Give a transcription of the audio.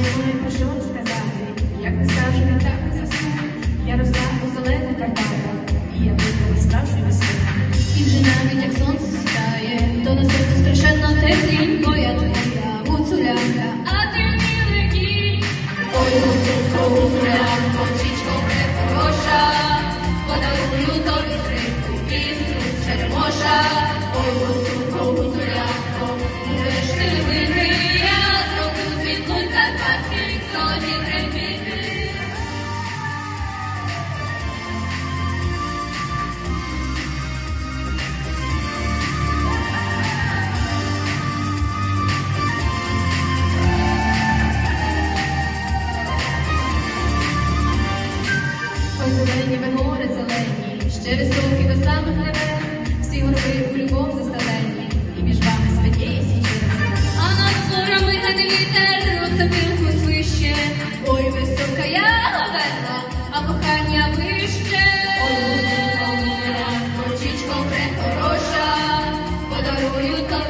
Маю, що вам сказати, як не так. тебе гори зелені, ще високі до самих небес, всі горби у любов заселені, і між вами святіє січе. А над горами генелітер розсадинку свище. Ой, висока я говенна, а кохання вище. О, луне, о, прехороша, подарую тобі.